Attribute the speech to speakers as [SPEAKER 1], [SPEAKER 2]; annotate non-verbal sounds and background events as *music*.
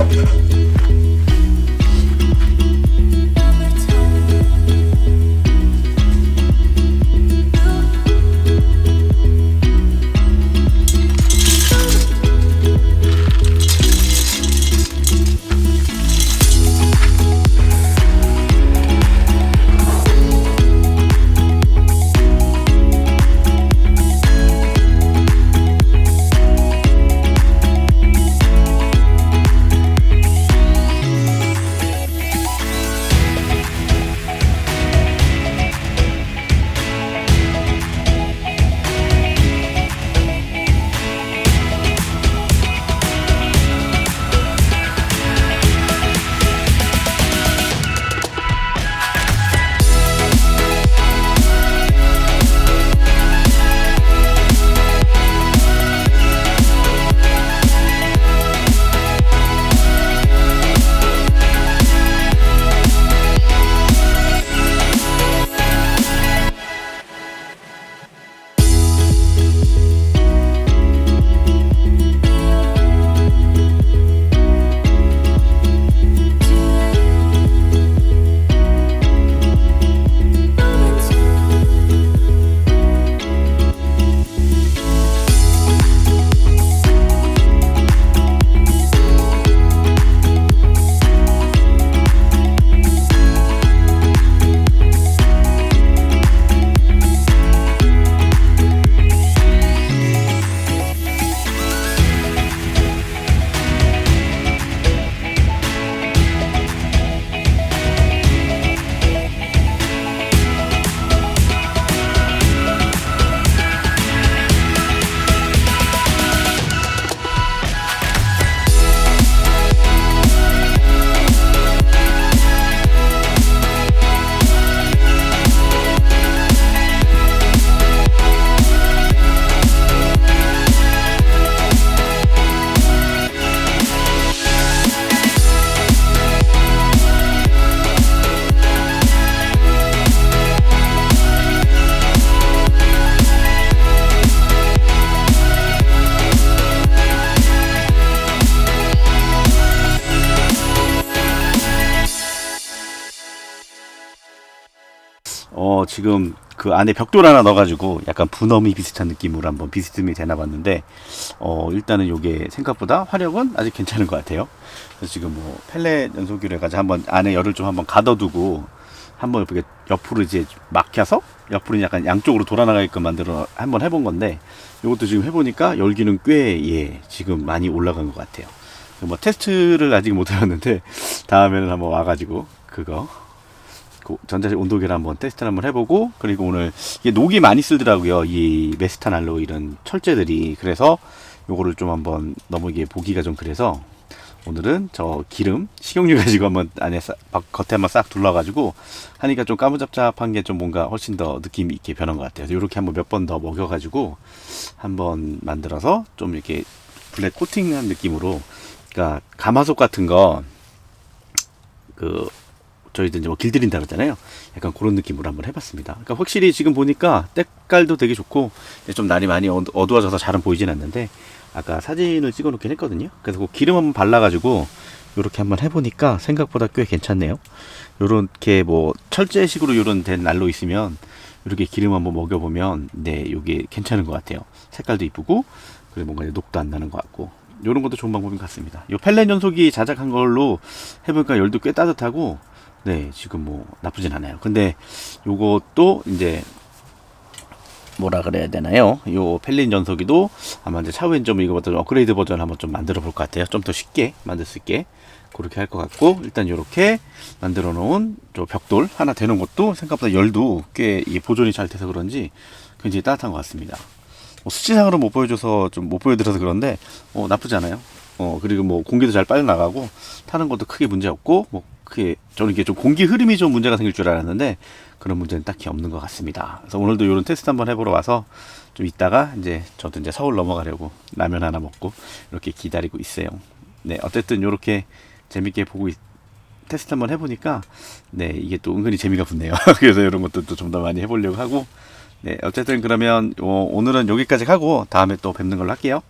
[SPEAKER 1] Thank you. 어, 지금 그 안에 벽돌 하나 넣어가지고 약간 분어미 비슷한 느낌으로 한번 비스듬히 되나봤는데, 어, 일단은 요게 생각보다 화력은 아직 괜찮은 것 같아요. 그래서 지금 뭐 펠렛 연소기로 해가지고 한번 안에 열을 좀 한번 가둬두고, 한번 이렇게 옆으로 이제 막혀서 옆으로 약간 양쪽으로 돌아나가게끔 만들어 한번 해본 건데, 요것도 지금 해보니까 열기는 꽤, 예, 지금 많이 올라간 것 같아요. 뭐 테스트를 아직 못 해봤는데, 다음에는 한번 와가지고, 그거, 그 전자식 온도계를 한번 테스트를 한번 해보고 그리고 오늘 이게 녹이 많이 쓸더라고요. 이 메스탄 알로 이런 철제들이. 그래서 요거를 좀 한번 너무 이게 보기가 좀 그래서 오늘은 저 기름 식용유 가지고 한번 안에 싹, 밖- 겉에 한번 싹 둘러가지고 하니까 좀 까무잡잡한 게 좀 뭔가 훨씬 더 느낌 있게 변한 것 같아요. 이렇게 한번 몇 번 더 먹여가지고 한번 만들어서 좀 이렇게 블랙 코팅한 느낌으로. 그러니까 가마솥 같은 거 그 저희들 이제 뭐 길들인다 그러잖아요. 약간 그런 느낌으로 한번 해봤습니다. 그러니까 확실히 지금 보니까 때깔도 되게 좋고 좀 날이 많이 어두- 어두워져서 잘은 보이진 않는데 아까 사진을 찍어놓긴 했거든요. 그래서 그 기름 한번 발라가지고 이렇게 한번 해보니까 생각보다 꽤 괜찮네요. 요렇게 뭐 철제식으로 요런 된 난로 있으면 이렇게 기름 한번 먹여보면 네 이게 괜찮은 것 같아요. 색깔도 이쁘고 그리고 뭔가 녹도 안 나는 것 같고 요런 것도 좋은 방법인 것 같습니다. 요 펠렛 연속이 자작한 걸로 해보니까 열도 꽤 따뜻하고 네 지금 뭐 나쁘진 않아요. 근데 요것도 이제 뭐라 그래야 되나요? 요 펠린 연속이도 아마 이제 차후엔 좀 이거보다 좀 업그레이드 버전 한번 좀 만들어 볼 것 같아요. 좀 더 쉽게 만들 수 있게 그렇게 할 것 같고 일단 요렇게 만들어 놓은 저 벽돌 하나 되는 것도 생각보다 열도 꽤 보존이 잘 돼서 그런지 굉장히 따뜻한 것 같습니다. 뭐 수치상으로 못 보여줘서 좀 못 보여드려서 그런데 어, 나쁘지 않아요. 어 그리고 뭐 공기도 잘 빨려 나가고 타는 것도 크게 문제 없고 뭐 크게 저는 이게 좀 공기 흐름이 좀 문제가 생길 줄 알았는데 그런 문제는 딱히 없는 것 같습니다. 그래서 오늘도 이런 테스트 한번 해보러 와서 좀 이따가 이제 저도 이제 서울 넘어가려고 라면 하나 먹고 이렇게 기다리고 있어요. 네 어쨌든 이렇게 재밌게 보고 있- 테스트 한번 해보니까 네 이게 또 은근히 재미가 붙네요. *laughs* 그래서 이런 것도 좀더 많이 해보려고 하고 네 어쨌든 그러면 어, 오늘은 여기까지 하고 다음에 또 뵙는 걸로 할게요.